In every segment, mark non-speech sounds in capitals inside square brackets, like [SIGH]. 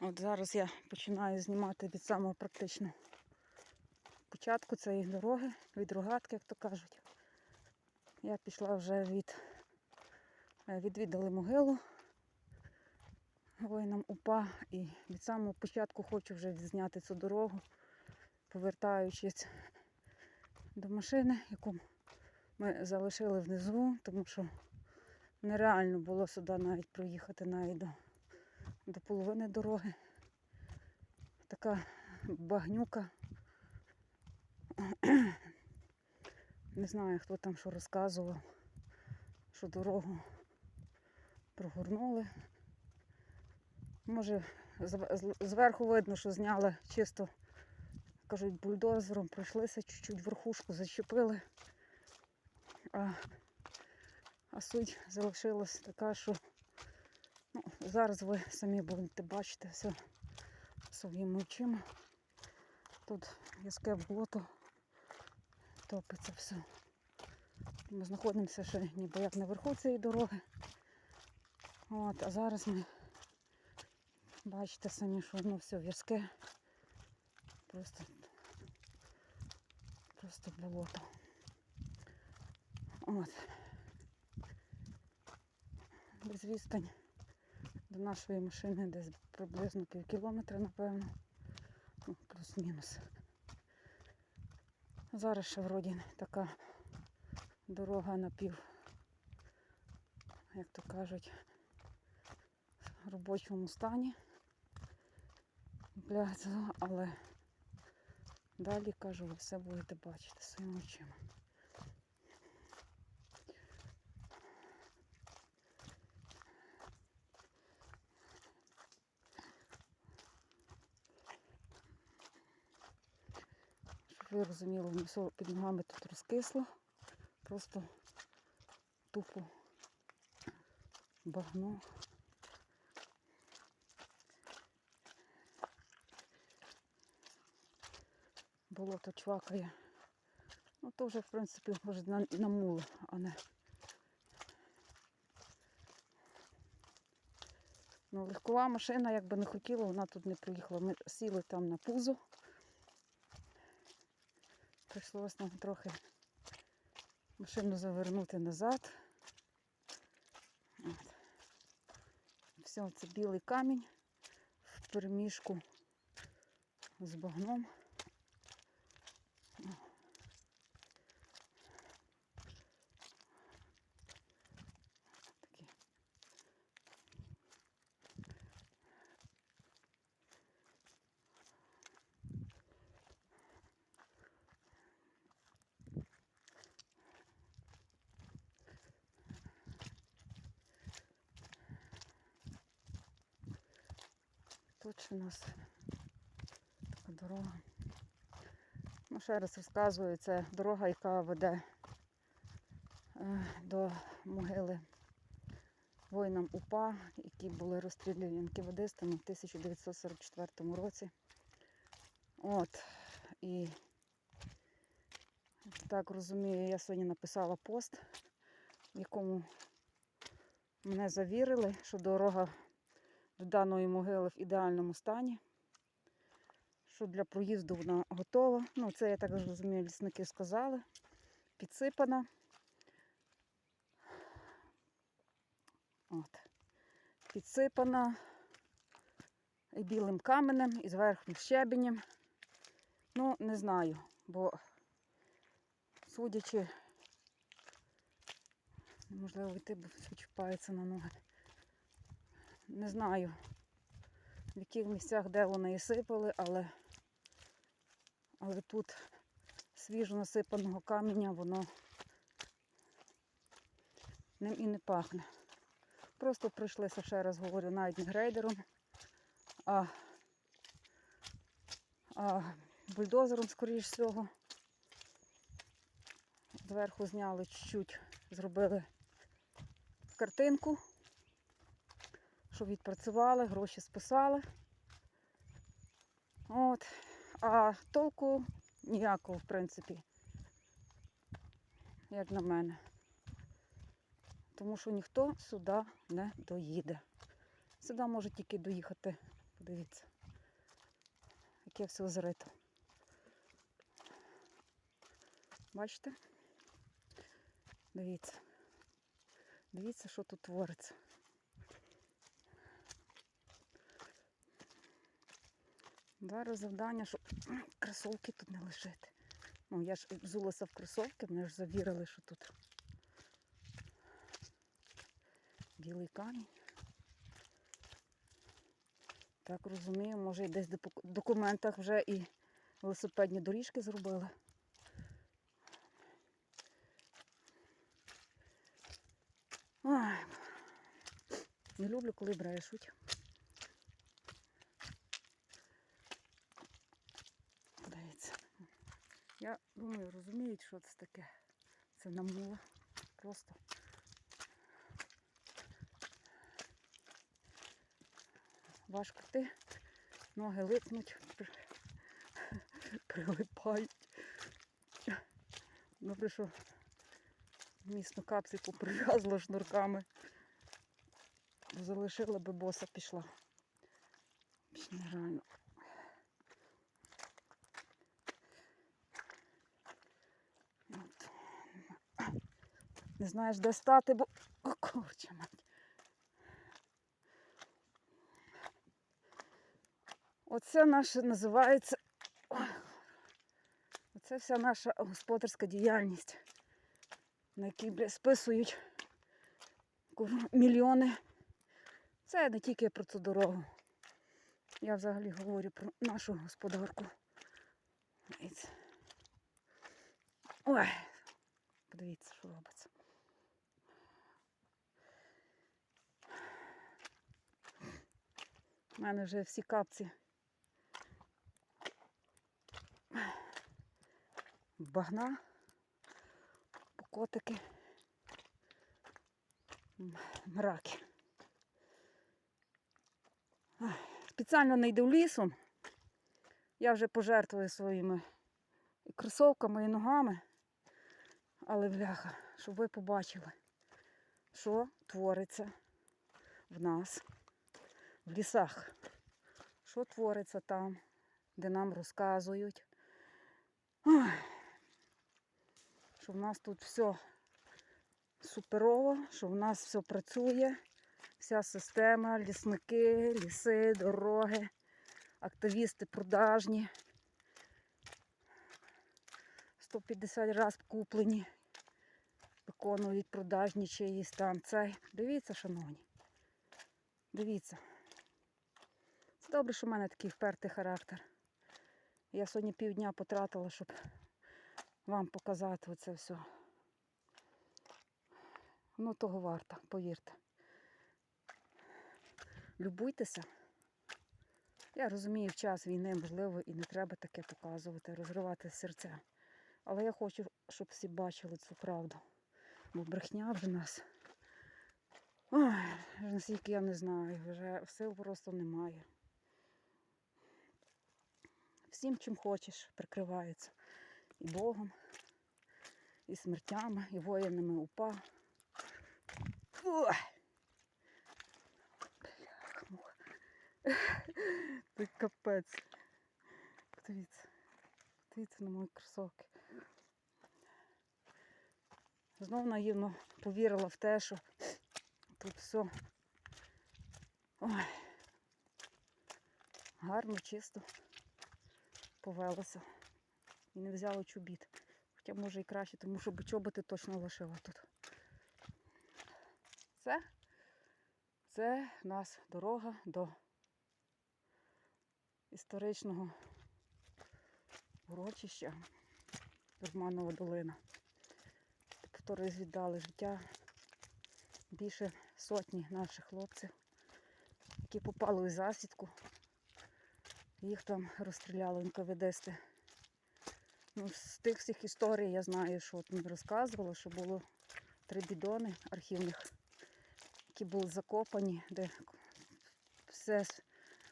От зараз я починаю знімати від самого практично початку цієї дороги, від рогатки, як то кажуть. Я пішла вже від е, відвідали могилу воїнам УПА і від самого початку хочу вже зняти цю дорогу, повертаючись до машини, яку ми залишили внизу, тому що нереально було сюди навіть проїхати навіть до, до половини дороги. Така багнюка. Не знаю, хто там що розказував, що дорогу прогорнули. Може, зверху видно, що зняли чисто, кажуть, бульдозером, пройшлися чуть-чуть верхушку, зачепили. А, а суть залишилась така, що ну, зараз ви самі будете бачити все своїми очима. Тут в'язке болото топиться все. Ми знаходимося ще ніби як наверху цієї дороги. От, а зараз ми бачите самі, що воно все в'язке. Просто, просто болото. От. Десь відстань до нашої машини десь приблизно пів кілометра, напевно. Ну, плюс-мінус. Зараз ще вроді така дорога на пів, як то кажуть, в робочому стані. Але далі кажу, ви все будете бачити своїми очима. Ви розуміли, все під ногами тут розкисло. Просто тупо багно. Болото чвакає. Ну то вже, в принципі, може на, на муло, а не. Ну, легкова машина, як би не хотіла, вона тут не проїхала. Ми сіли там на пузо. Прийшлося нам трохи машину завернути назад. От. Все, це білий камінь в переміжку з багном. Тут у нас така дорога. Ну, ще раз розказую, це дорога, яка веде е, до могили воїнам УПА, які були розстріляні НКВДистами в 1944 році. От. І так розумію, я сьогодні написала пост, в якому мене завірили, що дорога до даної могили в ідеальному стані. Що для проїзду вона готова. Ну, це я так розумію, лісники сказали. Підсипана. От. Підсипана і білим каменем, і зверху щебенем. Ну, не знаю, бо судячи, можливо, йти, бо [LAUGHS] чіпається на ноги. Не знаю, в яких місцях де вони і сипали, але, але тут свіжо насипаного каменя воно ним і не пахне. Просто прийшлися, ще раз говорю, навіть не грейдером, а, а бульдозером, скоріш всього. Зверху зняли чуть-чуть, зробили картинку що відпрацювали, гроші списали. От. А толку ніякого, в принципі, як на мене. Тому що ніхто сюди не доїде. Сюди може тільки доїхати Дивіться. Яке все зрито. Бачите? Дивіться. Дивіться, що тут твориться. Зараз завдання, щоб кросовки тут не лишити. Ну, я ж взулася в кросовки, мене ж завірили, що тут білий камінь. Так розумію, може і десь в документах вже і велосипедні доріжки зробили. Ой, не люблю, коли брешуть. Подивіться. Я думаю, розуміють, що це таке. Це намула. Просто. Важко йти, ноги липнуть, [LAUGHS] прилипають. Добре, що міцно капсику прив'язала шнурками. Залишила би боса пішла. Нереально. Не знаєш, де стати, бо О, курче мать. Оце наше називається. Оце вся наша господарська діяльність, на якій бля, списують мільйони. Це не тільки про цю дорогу. Я взагалі говорю про нашу господарку. Ой, подивіться, що робиться. У мене вже всі капці багна, покотики, мраки. Спеціально не йду лісом. Я вже пожертвую своїми і кросовками, і ногами. Але бляха, щоб ви побачили, що твориться в нас в лісах. Що твориться там, де нам розказують. Що в нас тут все суперово, що в нас все працює, вся система, лісники, ліси, дороги, активісти продажні. 150 разів куплені, виконують продажні чиїсь там цей. Дивіться, шановні. Дивіться. Добре, що в мене такий впертий характер. Я сьогодні півдня потратила, щоб вам показати оце все. Ну, того варто, повірте. Любуйтеся. Я розумію, в час війни, можливо, і не треба таке показувати, розривати серця. Але я хочу, щоб всі бачили цю правду. Бо брехня вже нас. Ой, наскільки я не знаю, вже сил просто немає. Всім, чим хочеш, прикриваються. І Богом, і смертями, і воїнами упа. Ой! Бляха-муха. [LAUGHS] Ти капець. Дивіться. Дивіться на мої кросовки. Знов наївно повірила в те, що тут все. Ой. Гарно, чисто повелося. І не взяла чобіт. Хоча може і краще, тому що чоботи точно лишила тут. Це, це в нас дорога до історичного урочища Дурманова долина. Повтори віддали життя більше сотні наших хлопців, які попали у засідку. Їх там розстріляли НКВДсти. Ну, з тих всіх історій я знаю, що от мені розказували, що було три бідони архівних, які були закопані, де все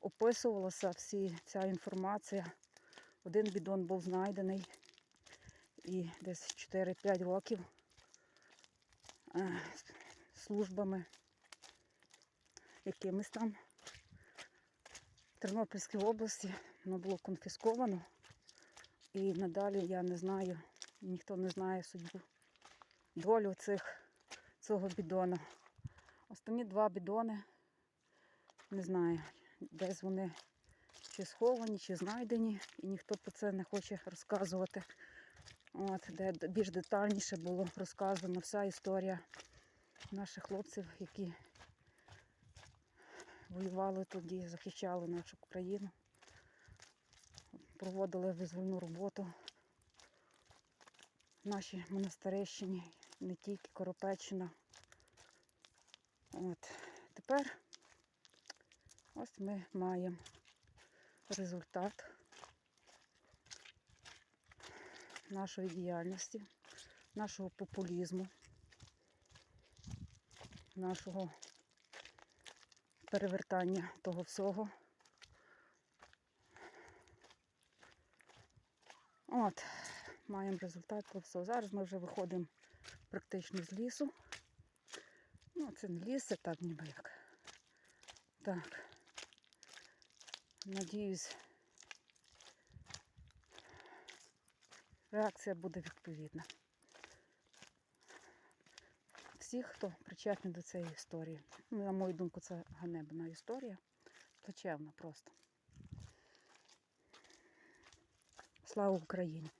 описувалося, всі, ця інформація. Один бідон був знайдений і десь 4-5 років е, службами якимись там Тернопільській області. Воно було конфісковано. І надалі я не знаю, ніхто не знає судьбу, долю цих, цього бідона. Останні два бідони, не знаю, десь вони чи сховані, чи знайдені, і ніхто про це не хоче розказувати. От, де більш детальніше було розказано вся історія наших хлопців, які воювали тоді, захищали нашу країну, проводили визвольну роботу в нашій монастирищині, не тільки Коропеччина. От. Тепер ось ми маємо результат нашої діяльності, нашого популізму, нашого перевертання того всього. От, маємо результат того всього. Зараз ми вже виходимо практично з лісу. Ну, це не ліс, це так ніби як. Так. Надіюсь, реакція буде відповідна. Всіх, хто причетний до цієї історії. Ну, на мою думку, це ганебна історія. Плачевна просто. Слава Україні!